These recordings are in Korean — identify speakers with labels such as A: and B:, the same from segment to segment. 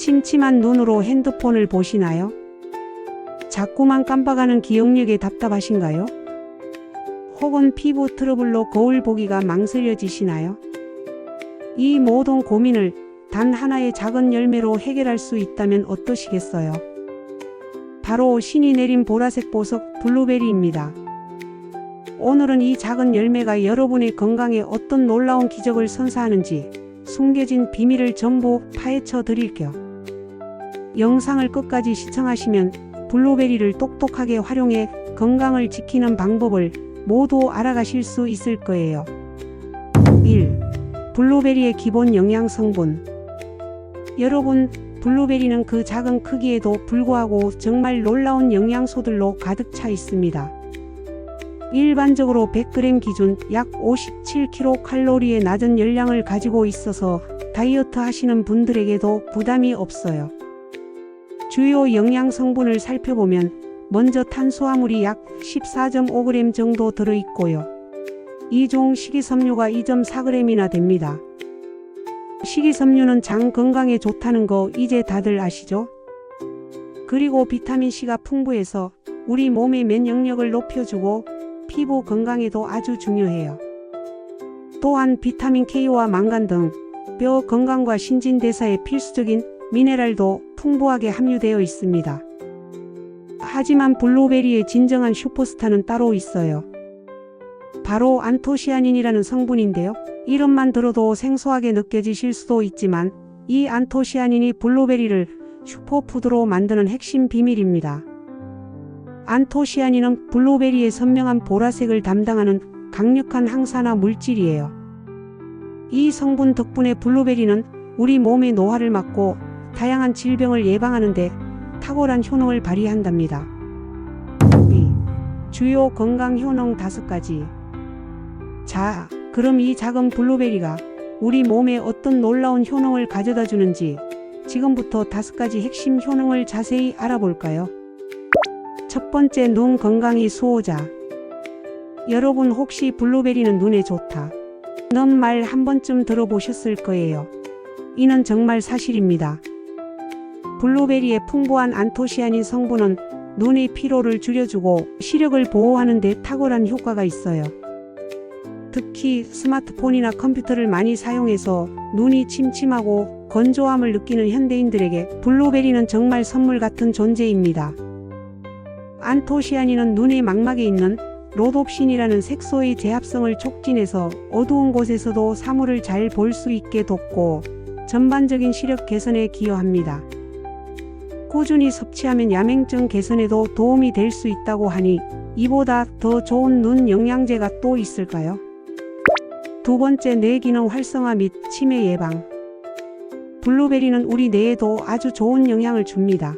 A: 침침한 눈으로 핸드폰을 보시나요? 자꾸만 깜빡하는 기억력에 답답하신가요? 혹은 피부 트러블로 거울 보기가 망설여지시나요? 이 모든 고민을 단 하나의 작은 열매로 해결할 수 있다면 어떠시겠어요? 바로 신이 내린 보라색 보석 블루베리입니다. 오늘은 이 작은 열매가 여러분의 건강에 어떤 놀라운 기적을 선사하는지 숨겨진 비밀을 전부 파헤쳐 드릴게요. 영상을 끝까지 시청하시면 블루베리를 똑똑하게 활용해 건강을 지키는 방법을 모두 알아가실 수 있을 거예요. 1. 블루베리의 기본 영양 성분. 여러분, 블루베리는 그 작은 크기에도 불구하고 정말 놀라운 영양소들로 가득 차 있습니다. 일반적으로 100g 기준 약 57kcal의 낮은 열량을 가지고 있어서 다이어트 하시는 분들에게도 부담이 없어요. 주요 영양 성분을 살펴보면 먼저 탄수화물이 약 14.5g 정도 들어있고요. 이종 식이섬유가 2.4g이나 됩니다. 식이섬유는 장 건강에 좋다는 거 이제 다들 아시죠? 그리고 비타민C가 풍부해서 우리 몸의 면역력을 높여주고 피부 건강에도 아주 중요해요. 또한 비타민 K와 망간 등 뼈 건강과 신진대사에 필수적인 미네랄도 풍부하게 함유되어 있습니다. 하지만 블루베리의 진정한 슈퍼스타는 따로 있어요. 바로 안토시아닌이라는 성분인데요. 이름만 들어도 생소하게 느껴지실 수도 있지만 이 안토시아닌이 블루베리를 슈퍼푸드로 만드는 핵심 비밀입니다. 안토시아닌은 블루베리의 선명한 보라색을 담당하는 강력한 항산화 물질이에요. 이 성분 덕분에 블루베리는 우리 몸의 노화를 막고 다양한 질병을 예방하는데 탁월한 효능을 발휘한답니다. 2. 주요 건강 효능 5가지. 자, 그럼 이 작은 블루베리가 우리 몸에 어떤 놀라운 효능을 가져다 주는지 지금부터 5가지 핵심 효능을 자세히 알아볼까요? 첫 번째 눈 건강이 수호자. 여러분 혹시 블루베리는 눈에 좋다. 넌 말 한 번쯤 들어보셨을 거예요. 이는 정말 사실입니다. 블루베리의 풍부한 안토시아닌 성분은 눈의 피로를 줄여주고 시력을 보호하는 데 탁월한 효과가 있어요. 특히 스마트폰이나 컴퓨터를 많이 사용해서 눈이 침침하고 건조함을 느끼는 현대인들에게 블루베리는 정말 선물 같은 존재입니다. 안토시아닌은 눈의 망막에 있는 로놉신이라는 색소의 제합성을 촉진해서 어두운 곳에서도 사물을 잘 볼 수 있게 돕고 전반적인 시력 개선에 기여합니다. 꾸준히 섭취하면 야맹증 개선에도 도움이 될 수 있다고 하니 이보다 더 좋은 눈 영양제가 또 있을까요? 두 번째 뇌 기능 활성화 및 치매 예방. 블루베리는 우리 뇌에도 아주 좋은 영향을 줍니다.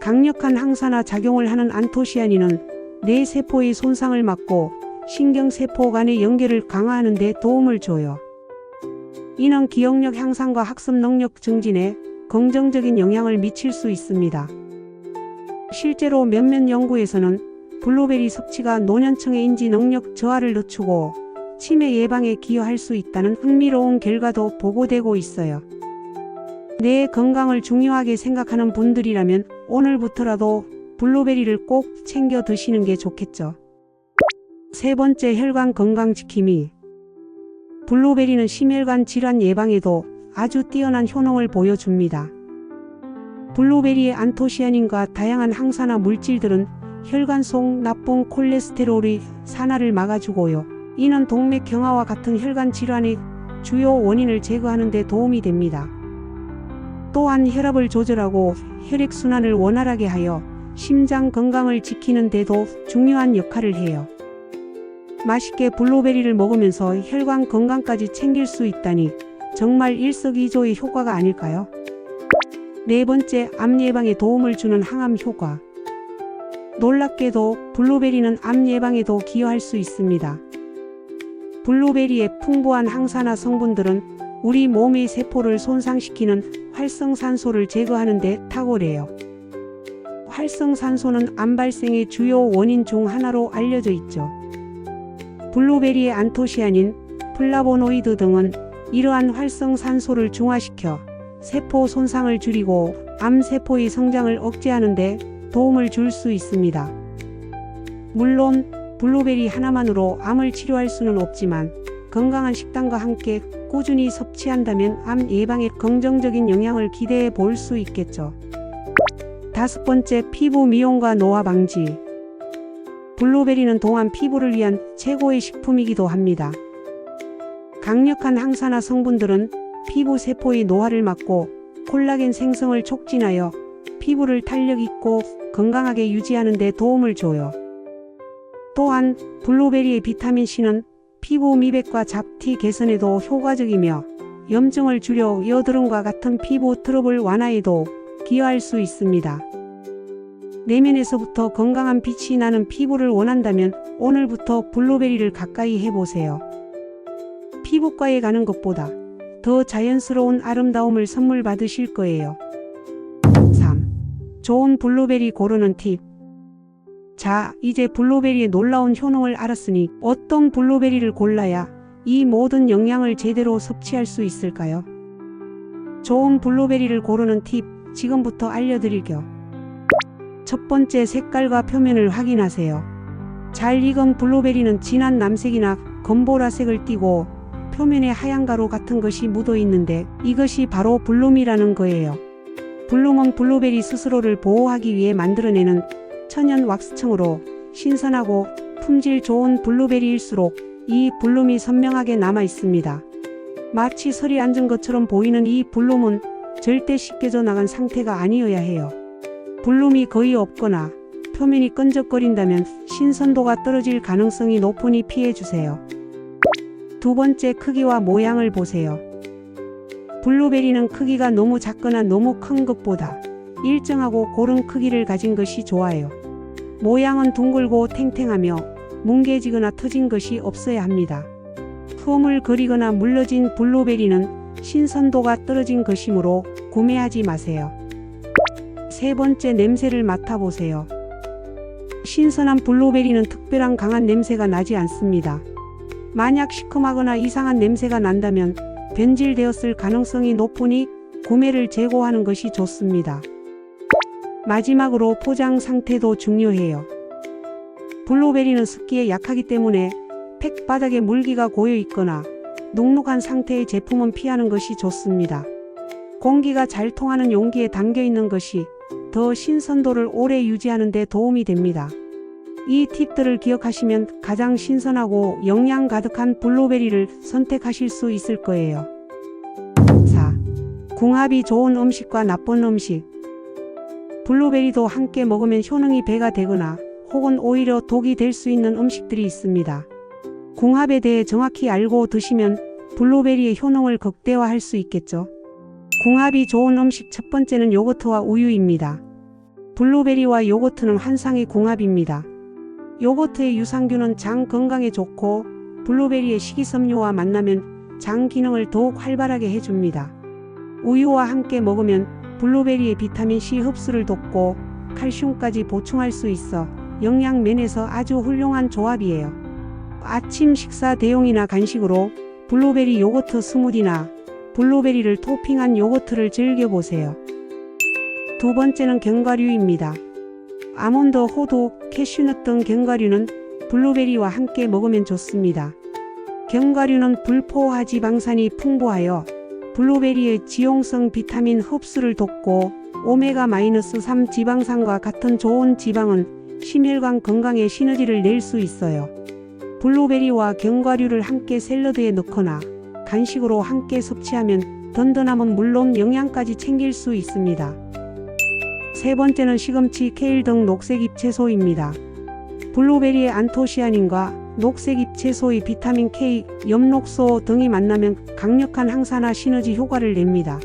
A: 강력한 항산화 작용을 하는 안토시아닌은 뇌 세포의 손상을 막고 신경 세포 간의 연결을 강화하는 데 도움을 줘요. 이는 기억력 향상과 학습 능력 증진에 긍정적인 영향을 미칠 수 있습니다. 실제로 몇몇 연구에서는 블루베리 섭취가 노년층의 인지 능력 저하를 늦추고 치매 예방에 기여할 수 있다는 흥미로운 결과도 보고되고 있어요. 내 건강을 중요하게 생각하는 분들이라면 오늘부터라도 블루베리를 꼭 챙겨 드시는 게 좋겠죠. 세 번째 혈관 건강 지킴이. 블루베리는 심혈관 질환 예방에도 아주 뛰어난 효능을 보여줍니다. 블루베리의 안토시아닌과 다양한 항산화 물질들은 혈관 속 나쁜 콜레스테롤의 산화를 막아주고요. 이는 동맥 경화와 같은 혈관 질환의 주요 원인을 제거하는 데 도움이 됩니다. 또한 혈압을 조절하고 혈액순환을 원활하게 하여 심장 건강을 지키는 데도 중요한 역할을 해요. 맛있게 블루베리를 먹으면서 혈관 건강까지 챙길 수 있다니 정말 일석이조의 효과가 아닐까요? 네 번째, 암 예방에 도움을 주는 항암 효과. 놀랍게도 블루베리는 암 예방에도 기여할 수 있습니다. 블루베리의 풍부한 항산화 성분들은 우리 몸의 세포를 손상시키는 활성산소를 제거하는 데 탁월해요. 활성산소는 암 발생의 주요 원인 중 하나로 알려져 있죠. 블루베리의 안토시아닌, 플라보노이드 등은 이러한 활성산소를 중화시켜 세포 손상을 줄이고 암 세포의 성장을 억제하는 데 도움을 줄 수 있습니다. 물론 블루베리 하나만으로 암을 치료할 수는 없지만 건강한 식단과 함께 꾸준히 섭취한다면 암 예방에 긍정적인 영향을 기대해 볼 수 있겠죠. 다섯 번째, 피부 미용과 노화 방지. 블루베리는 동안 피부를 위한 최고의 식품이기도 합니다. 강력한 항산화 성분들은 피부 세포의 노화를 막고 콜라겐 생성을 촉진하여 피부를 탄력 있고 건강하게 유지하는 데 도움을 줘요. 또한 블루베리의 비타민 C는 피부 미백과 잡티 개선에도 효과적이며 염증을 줄여 여드름과 같은 피부 트러블 완화에도 기여할 수 있습니다. 내면에서부터 건강한 빛이 나는 피부를 원한다면 오늘부터 블루베리를 가까이 해보세요. 피부과에 가는 것보다 더 자연스러운 아름다움을 선물 받으실 거예요. 3. 좋은 블루베리 고르는 팁. 자, 이제 블루베리의 놀라운 효능을 알았으니 어떤 블루베리를 골라야 이 모든 영양을 제대로 섭취할 수 있을까요? 좋은 블루베리를 고르는 팁 지금부터 알려드릴게요. 첫 번째 색깔과 표면을 확인하세요. 잘 익은 블루베리는 진한 남색이나 검보라색을 띠고 표면에 하얀 가루 같은 것이 묻어 있는데 이것이 바로 블룸이라는 거예요. 블룸은 블루베리 스스로를 보호하기 위해 만들어내는 천연 왁스층으로 신선하고 품질 좋은 블루베리일수록 이 블룸이 선명하게 남아 있습니다. 마치 설이 앉은 것처럼 보이는 이 블룸은 절대 씻겨져 나간 상태가 아니어야 해요. 블룸이 거의 없거나 표면이 끈적거린다면 신선도가 떨어질 가능성이 높으니 피해주세요. 두 번째 크기와 모양을 보세요. 블루베리는 크기가 너무 작거나 너무 큰 것보다 일정하고 고른 크기를 가진 것이 좋아요. 모양은 둥글고 탱탱하며 뭉개지거나 터진 것이 없어야 합니다. 흐물거리거나 물러진 블루베리는 신선도가 떨어진 것이므로 구매하지 마세요. 세 번째 냄새를 맡아보세요. 신선한 블루베리는 특별한 강한 냄새가 나지 않습니다. 만약 시큼하거나 이상한 냄새가 난다면 변질되었을 가능성이 높으니 구매를 재고하는 것이 좋습니다. 마지막으로 포장 상태도 중요해요. 블루베리는 습기에 약하기 때문에 팩 바닥에 물기가 고여 있거나 눅눅한 상태의 제품은 피하는 것이 좋습니다. 공기가 잘 통하는 용기에 담겨 있는 것이 더 신선도를 오래 유지하는 데 도움이 됩니다. 이 팁들을 기억하시면 가장 신선하고 영양 가득한 블루베리를 선택하실 수 있을 거예요. 4. 궁합이 좋은 음식과 나쁜 음식. 블루베리도 함께 먹으면 효능이 배가 되거나 혹은 오히려 독이 될 수 있는 음식들이 있습니다. 궁합에 대해 정확히 알고 드시면 블루베리의 효능을 극대화할 수 있겠죠. 궁합이 좋은 음식 첫 번째는 요거트와 우유입니다. 블루베리와 요거트는 환상의 궁합입니다. 요거트의 유산균은 장 건강에 좋고 블루베리의 식이섬유와 만나면 장 기능을 더욱 활발하게 해줍니다. 우유와 함께 먹으면 블루베리의 비타민 C 흡수를 돕고 칼슘까지 보충할 수 있어 영양 면에서 아주 훌륭한 조합이에요. 아침 식사 대용이나 간식으로 블루베리 요거트 스무디나 블루베리를 토핑한 요거트를 즐겨보세요. 두 번째는 견과류입니다. 아몬드, 호두, 캐슈넛 등 견과류는 블루베리와 함께 먹으면 좋습니다. 견과류는 불포화 지방산이 풍부하여 블루베리의 지용성 비타민 흡수를 돕고 오메가-3 지방산과 같은 좋은 지방은 심혈관 건강에 시너지를 낼 수 있어요. 블루베리와 견과류를 함께 샐러드에 넣거나 간식으로 함께 섭취하면 든든함은 물론 영양까지 챙길 수 있습니다. 세 번째는 시금치, 케일 등 녹색 잎채소입니다. 블루베리의 안토시아닌과 녹색 잎채소의 비타민 K, 엽록소 등이 만나면 강력한 항산화 시너지 효과를 냅니다.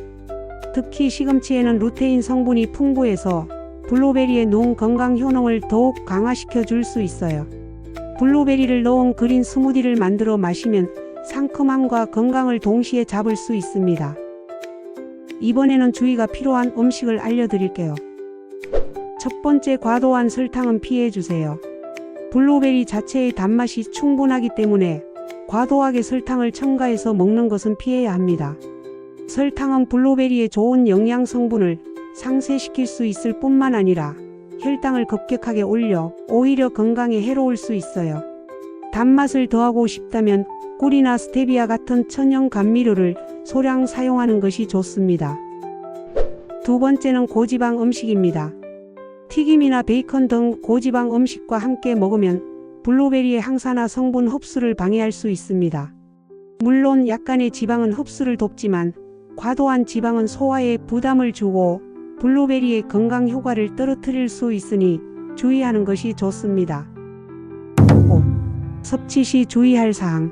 A: 특히 시금치에는 루테인 성분이 풍부해서 블루베리의 노 건강 효능을 더욱 강화시켜 줄 수 있어요. 블루베리를 넣은 그린 스무디를 만들어 마시면 상큼함과 건강을 동시에 잡을 수 있습니다. 이번에는 주의가 필요한 음식을 알려드릴게요. 첫 번째 과도한 설탕은 피해 주세요. 블루베리 자체의 단맛이 충분하기 때문에 과도하게 설탕을 첨가해서 먹는 것은 피해야 합니다. 설탕은 블루베리의 좋은 영양 성분을 상쇄시킬 수 있을 뿐만 아니라 혈당을 급격하게 올려 오히려 건강에 해로울 수 있어요. 단맛을 더하고 싶다면 꿀이나 스테비아 같은 천연 감미료를 소량 사용하는 것이 좋습니다. 두 번째는 고지방 음식입니다. 튀김이나 베이컨 등 고지방 음식과 함께 먹으면 블루베리의 항산화 성분 흡수를 방해할 수 있습니다. 물론 약간의 지방은 흡수를 돕지만 과도한 지방은 소화에 부담을 주고 블루베리의 건강 효과를 떨어뜨릴 수 있으니 주의하는 것이 좋습니다. 5. 섭취 시 주의할 사항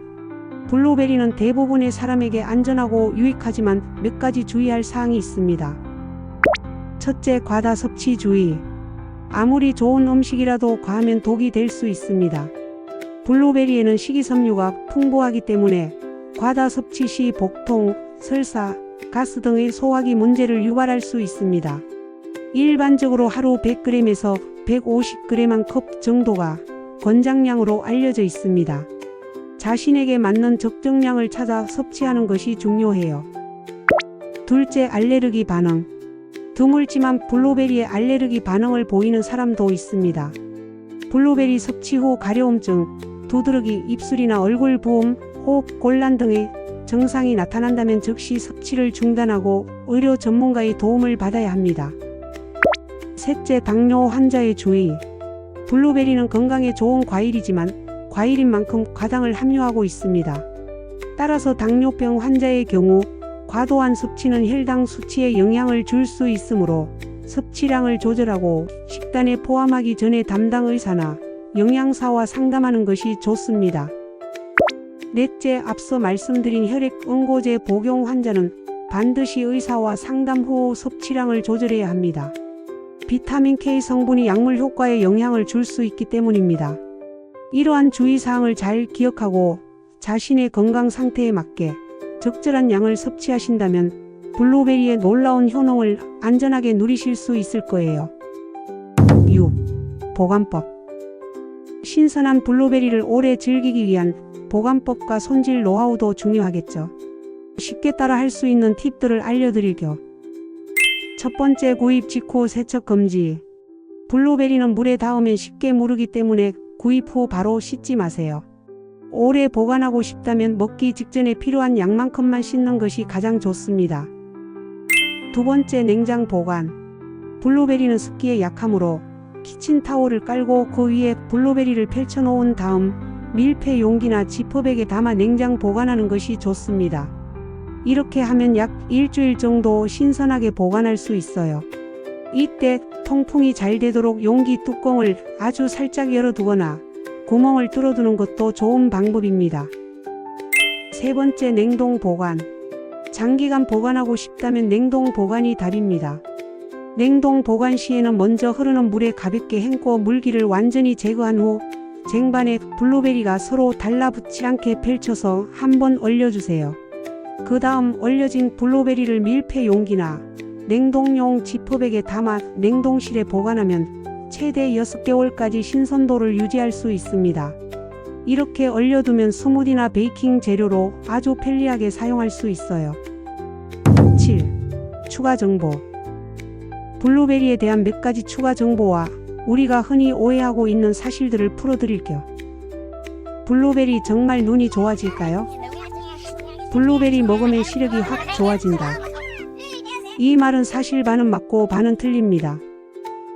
A: 블루베리는 대부분의 사람에게 안전하고 유익하지만 몇 가지 주의할 사항이 있습니다. 첫째, 과다 섭취 주의. 아무리 좋은 음식이라도 과하면 독이 될 수 있습니다. 블루베리에는 식이섬유가 풍부하기 때문에 과다 섭취 시 복통, 설사, 가스 등의 소화기 문제를 유발할 수 있습니다. 일반적으로 하루 100g에서 150g 한 컵 정도가 권장량으로 알려져 있습니다. 자신에게 맞는 적정량을 찾아 섭취하는 것이 중요해요. 둘째, 알레르기 반응. 드물지만 블루베리에 알레르기 반응을 보이는 사람도 있습니다. 블루베리 섭취 후 가려움증, 두드러기, 입술이나 얼굴 부음, 호흡 곤란 등의 증상이 나타난다면 즉시 섭취를 중단하고 의료 전문가의 도움을 받아야 합니다. 셋째, 당뇨 환자의 주의. 블루베리는 건강에 좋은 과일이지만 과일인 만큼 과당을 함유하고 있습니다. 따라서 당뇨병 환자의 경우 과도한 섭취는 혈당 수치에 영향을 줄 수 있으므로 섭취량을 조절하고 식단에 포함하기 전에 담당 의사나 영양사와 상담하는 것이 좋습니다. 넷째, 앞서 말씀드린 혈액 응고제 복용 환자는 반드시 의사와 상담 후 섭취량을 조절해야 합니다. 비타민 K 성분이 약물 효과에 영향을 줄 수 있기 때문입니다. 이러한 주의사항을 잘 기억하고 자신의 건강 상태에 맞게 적절한 양을 섭취하신다면 블루베리의 놀라운 효능을 안전하게 누리실 수 있을 거예요. 6. 보관법 신선한 블루베리를 오래 즐기기 위한 보관법과 손질 노하우도 중요하겠죠. 쉽게 따라 할 수 있는 팁들을 알려드릴게요. 첫 번째 구입 직후 세척 금지. 블루베리는 물에 닿으면 쉽게 무르기 때문에 구입 후 바로 씻지 마세요. 오래 보관하고 싶다면 먹기 직전에 필요한 양만큼만 씻는 것이 가장 좋습니다. 두 번째 냉장 보관. 블루베리는 습기에 약하므로 키친타올을 깔고 그 위에 블루베리를 펼쳐 놓은 다음 밀폐 용기나 지퍼백에 담아 냉장 보관하는 것이 좋습니다. 이렇게 하면 약 일주일 정도 신선하게 보관할 수 있어요. 이때 통풍이 잘 되도록 용기 뚜껑을 아주 살짝 열어두거나 구멍을 뚫어두는 것도 좋은 방법입니다. 세 번째 냉동 보관. 장기간 보관하고 싶다면 냉동 보관이 답입니다. 냉동 보관 시에는 먼저 흐르는 물에 가볍게 헹궈 물기를 완전히 제거한 후 쟁반에 블루베리가 서로 달라붙지 않게 펼쳐서 한번 얼려주세요. 그 다음 얼려진 블루베리를 밀폐 용기나 냉동용 지퍼백에 담아 냉동실에 보관하면 최대 6개월까지 신선도를 유지할 수 있습니다. 이렇게 얼려두면 스무디나 베이킹 재료로 아주 편리하게 사용할 수 있어요. 7. 추가 정보 블루베리에 대한 몇 가지 추가 정보와 우리가 흔히 오해하고 있는 사실들을 풀어드릴게요. 블루베리 정말 눈이 좋아질까요? 블루베리 먹으면 시력이 확 좋아진다. 이 말은 사실 반은 맞고 반은 틀립니다.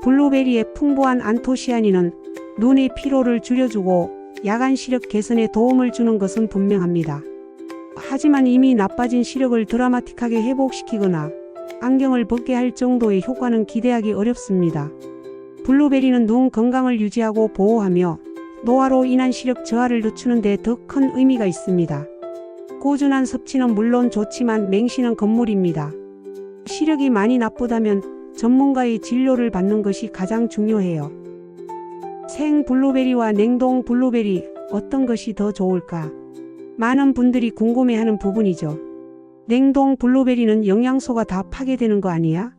A: 블루베리의 풍부한 안토시아닌은 눈의 피로를 줄여주고 야간 시력 개선에 도움을 주는 것은 분명합니다. 하지만 이미 나빠진 시력을 드라마틱하게 회복시키거나 안경을 벗게 할 정도의 효과는 기대하기 어렵습니다. 블루베리는 눈 건강을 유지하고 보호하며 노화로 인한 시력 저하를 늦추는 데 더 큰 의미가 있습니다. 꾸준한 섭취는 물론 좋지만 맹신은 건물입니다. 시력이 많이 나쁘다면 전문가의 진료를 받는 것이 가장 중요해요. 생 블루베리와 냉동 블루베리 어떤 것이 더 좋을까? 많은 분들이 궁금해하는 부분이죠. 냉동 블루베리는 영양소가 다 파괴되는 거 아니야?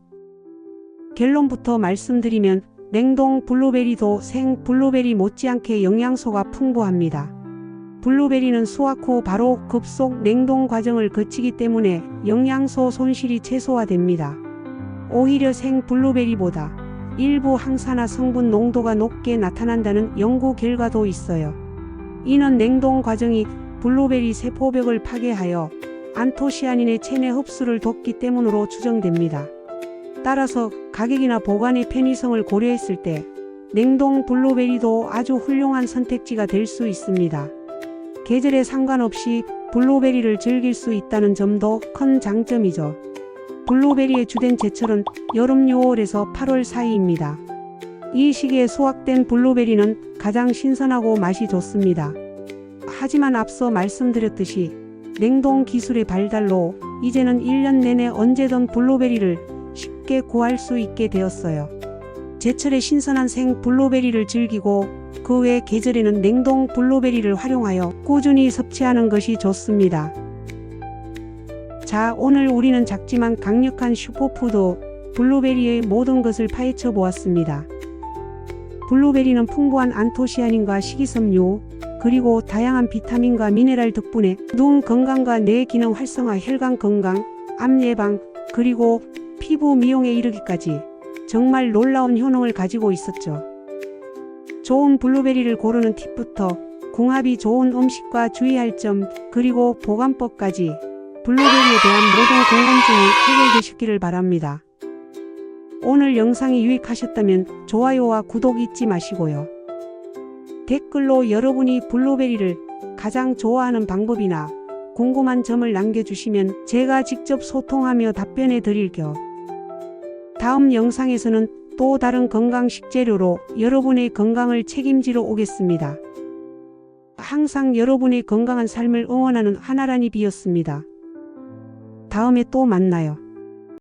A: 결론부터 말씀드리면 냉동 블루베리도 생 블루베리 못지않게 영양소가 풍부합니다. 블루베리는 수확 후 바로 급속 냉동 과정을 거치기 때문에 영양소 손실이 최소화됩니다. 오히려 생 블루베리보다 일부 항산화 성분 농도가 높게 나타난다는 연구 결과도 있어요. 이는 냉동 과정이 블루베리 세포벽을 파괴하여 안토시아닌의 체내 흡수를 돕기 때문으로 추정됩니다. 따라서 가격이나 보관의 편의성을 고려했을 때 냉동 블루베리도 아주 훌륭한 선택지가 될 수 있습니다. 계절에 상관없이 블루베리를 즐길 수 있다는 점도 큰 장점이죠. 블루베리의 주된 제철은 여름 6월에서 8월 사이입니다. 이 시기에 수확된 블루베리는 가장 신선하고 맛이 좋습니다. 하지만 앞서 말씀드렸듯이 냉동 기술의 발달로 이제는 1년 내내 언제든 블루베리를 쉽게 구할 수 있게 되었어요. 제철의 신선한 생 블루베리를 즐기고 그 외 계절에는 냉동 블루베리를 활용하여 꾸준히 섭취하는 것이 좋습니다. 자, 오늘 우리는 작지만 강력한 슈퍼푸드 블루베리의 모든 것을 파헤쳐 보았습니다. 블루베리는 풍부한 안토시아닌과 식이섬유, 그리고 다양한 비타민과 미네랄 덕분에 눈 건강과 뇌 기능 활성화, 혈관 건강, 암 예방, 그리고 피부 미용에 이르기까지 정말 놀라운 효능을 가지고 있었죠. 좋은 블루베리를 고르는 팁부터 궁합이 좋은 음식과 주의할 점, 그리고 보관법까지 블루베리에 대한 모든 궁금증이 해결되시기를 바랍니다. 오늘 영상이 유익하셨다면 좋아요와 구독 잊지 마시고요. 댓글로 여러분이 블루베리를 가장 좋아하는 방법이나 궁금한 점을 남겨주시면 제가 직접 소통하며 답변해 드릴게요. 다음 영상에서는 또 다른 건강 식 재료로 여러분의 건강을 책임지러 오겠습니다. 항상 여러분의 건강한 삶을 응원하는 하나란이 비었습니다. 다음에 또 만나요.